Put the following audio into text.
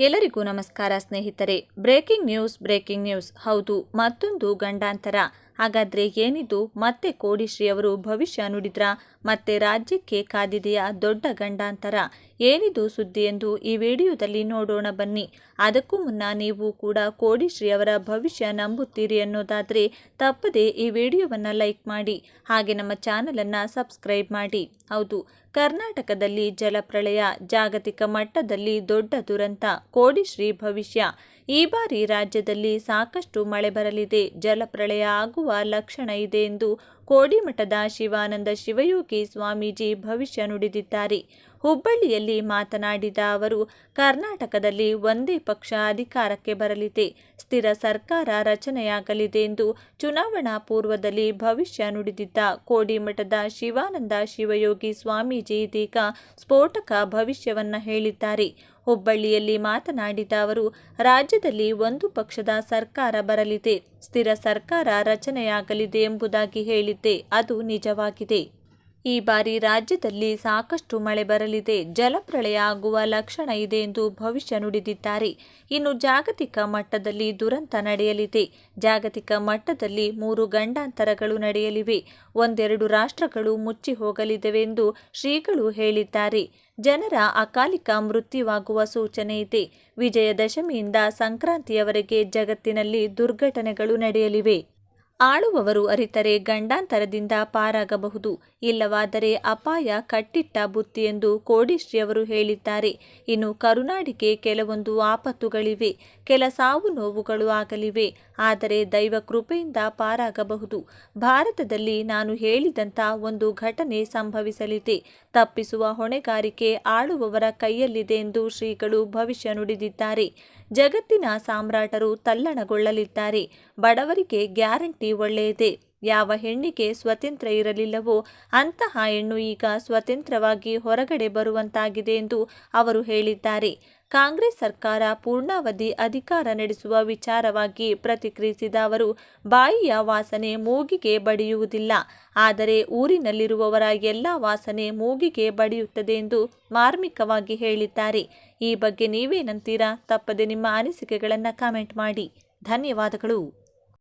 ಎಲ್ಲರಿಗೂ ನಮಸ್ಕಾರ ಸ್ನೇಹಿತರೆ. Breaking news breaking news. ಹೌದು, ಮತ್ತೊಂದು ಗಂಡಾಂತರ. ಹಾಗಾದ್ರೆ ಏನಿದು? ಮತ್ತೆ ಕೋಡಿಶ್ರೀ ಅವರು ಭವಿಷ್ಯ ನುಡಿದ್ರ? ಮತ್ತೆ ರಾಜ್ಯಕ್ಕೆ ಕಾದಿದೆಯ ದೊಡ್ಡ ಗಂಡಾಂತರ? ಏನಿದು ಸುದ್ದಿ ಎಂದು ಈ ವಿಡಿಯೋದಲ್ಲಿ ನೋಡೋಣ ಬನ್ನಿ. ಅದಕ್ಕೂ ಮುನ್ನ ನೀವು ಕೂಡ ಕೋಡಿಶ್ರೀ ಅವರ ಭವಿಷ್ಯ ನಂಬುತ್ತೀರಿ ಅನ್ನೋದಾದರೆ ತಪ್ಪದೆ ಈ ವಿಡಿಯೋವನ್ನು ಲೈಕ್ ಮಾಡಿ, ಹಾಗೆ ನಮ್ಮ ಚಾನಲನ್ನು ಸಬ್ಸ್ಕ್ರೈಬ್ ಮಾಡಿ. ಹೌದು, ಕರ್ನಾಟಕದಲ್ಲಿ ಜಲಪ್ರಳಯ ಜಾಗತಿಕ ಮಟ್ಟದಲ್ಲಿ ದೊಡ್ಡ ದುರಂತ, ಕೋಡಿಶ್ರೀ ಭವಿಷ್ಯ. ಈ ಬಾರಿ ರಾಜ್ಯದಲ್ಲಿ ಸಾಕಷ್ಟು ಮಳೆ ಬರಲಿದೆ. ಜಲಪ್ರಳಯ ಆಗುವ ಲಕ್ಷಣ ಇದೆ ಎಂದು ಕೋಡಿಮಠದ ಶಿವಾನಂದ ಶಿವಯೋಗಿ ಸ್ವಾಮೀಜಿ ಭವಿಷ್ಯ ನುಡಿದಿದ್ದಾರೆ. ಹುಬ್ಬಳ್ಳಿಯಲ್ಲಿ ಮಾತನಾಡಿದ ಅವರು, ಕರ್ನಾಟಕದಲ್ಲಿ ಒಂದೇ ಪಕ್ಷ ಅಧಿಕಾರಕ್ಕೆ ಬರಲಿದೆ. ಸ್ಥಿರ ಸರ್ಕಾರ ರಚನೆಯಾಗಲಿದೆ ಎಂದು ಚುನಾವಣಾ ಪೂರ್ವದಲ್ಲಿ ಭವಿಷ್ಯ ನುಡಿದಿದ್ದ ಕೋಡಿಮಠದ ಶಿವಾನಂದ ಶಿವಯೋಗಿ ಸ್ವಾಮೀಜಿ ಇದೀಗ ಸ್ಫೋಟಕ ಭವಿಷ್ಯವನ್ನ ಹೇಳಿದ್ದಾರೆ. ಹುಬ್ಬಳ್ಳಿಯಲ್ಲಿ ಮಾತನಾಡಿದ ಅವರು, ರಾಜ್ಯದಲ್ಲಿ ಒಂದು ಪಕ್ಷದ ಸರ್ಕಾರ ಬರಲಿದೆ. ಸ್ಥಿರ ಸರ್ಕಾರ ರಚನೆಯಾಗಲಿದೆ ಎಂಬುದಾಗಿ ಹೇಳಿದ್ದೆ. ಅದು ನಿಜವಾಗಿದೆ. ಈ ಬಾರಿ ರಾಜ್ಯದಲ್ಲಿ ಸಾಕಷ್ಟು ಮಳೆ ಬರಲಿದೆ. ಜಲಪ್ರಳಯ ಆಗುವ ಲಕ್ಷಣ ಇದೆ ಎಂದು ಭವಿಷ್ಯ ನುಡಿದಿದ್ದಾರೆ. ಇನ್ನು ಜಾಗತಿಕ ಮಟ್ಟದಲ್ಲಿ ದುರಂತ ನಡೆಯಲಿದೆ. ಜಾಗತಿಕ ಮಟ್ಟದಲ್ಲಿ ಮೂರು ಗಂಡಾಂತರಗಳು ನಡೆಯಲಿವೆ. ಒಂದೆರಡು ರಾಷ್ಟ್ರಗಳು ಮುಚ್ಚಿ ಹೋಗಲಿದೆವೆಂದು ಶ್ರೀಗಳು ಹೇಳಿದ್ದಾರೆ. ಜನರ ಅಕಾಲಿಕ ಮೃತ್ಯುವಾಗುವ ಸೂಚನೆ ಇದೆ. ವಿಜಯದಶಮಿಯಿಂದ ಸಂಕ್ರಾಂತಿಯವರೆಗೆ ಜಗತ್ತಿನಲ್ಲಿ ದುರ್ಘಟನೆಗಳು ನಡೆಯಲಿವೆ. ಆಳುವವರು ಅರಿತರೆ ಗಂಡಾಂತರದಿಂದ ಪಾರಾಗಬಹುದು. ಇಲ್ಲವಾದರೆ ಅಪಾಯ ಕಟ್ಟಿಟ್ಟ ಬುತ್ತಿ ಎಂದು ಕೋಡಿಶ್ರೀಯವರು ಹೇಳಿದ್ದಾರೆ. ಇನ್ನು ಕರುನಾಡಿಗೆ ಕೆಲವೊಂದು ಆಪತ್ತುಗಳಿವೆ. ಕೆಲ ಸಾವು ನೋವುಗಳು ಆಗಲಿವೆ. ಆದರೆ ದೈವ ಕೃಪೆಯಿಂದ ಪಾರಾಗಬಹುದು. ಭಾರತದಲ್ಲಿ ನಾನು ಹೇಳಿದಂಥ ಒಂದು ಘಟನೆ ಸಂಭವಿಸಲಿದೆ. ತಪ್ಪಿಸುವ ಹೊಣೆಗಾರಿಕೆ ಆಳುವವರ ಕೈಯಲ್ಲಿದೆ ಎಂದು ಶ್ರೀಗಳು ಭವಿಷ್ಯ ನುಡಿದಿದ್ದಾರೆ. ಜಗತ್ತಿನ ಸಾಮ್ರಾಟರು ತಲ್ಲಣಗೊಳ್ಳಲಿದ್ದಾರೆ. ಬಡವರಿಗೆ ಗ್ಯಾರಂಟಿ ಒಳ್ಳೆಯದೇ. ಯಾವ ಹೆಣ್ಣಿಗೆ ಸ್ವತಂತ್ರ ಇರಲಿಲ್ಲವೋ ಅಂತಹ ಹೆಣ್ಣು ಈಗ ಸ್ವತಂತ್ರವಾಗಿ ಹೊರಗಡೆ ಬರುವಂತಾಗಿದೆ ಎಂದು ಅವರು ಹೇಳಿದ್ದಾರೆ. ಕಾಂಗ್ರೆಸ್ ಸರ್ಕಾರ ಪೂರ್ಣಾವಧಿ ಅಧಿಕಾರ ನಡೆಸುವ ವಿಚಾರವಾಗಿ ಪ್ರತಿಕ್ರಿಯಿಸಿದ ಅವರು, ಬಾಯಿಯ ವಾಸನೆ ಮೂಗಿಗೆ ಬಡಿಯುವುದಿಲ್ಲ, ಆದರೆ ಊರಿನಲ್ಲಿರುವವರ ಎಲ್ಲ ವಾಸನೆ ಮೂಗಿಗೆ ಬಡಿಯುತ್ತದೆ ಎಂದು ಮಾರ್ಮಿಕವಾಗಿ ಹೇಳಿದ್ದಾರೆ. ಈ ಬಗ್ಗೆ ನೀವೇನಂತೀರಾ ತಪ್ಪದೆ ನಿಮ್ಮ ಅನಿಸಿಕೆಗಳನ್ನು ಕಾಮೆಂಟ್ ಮಾಡಿ. ಧನ್ಯವಾದಗಳು.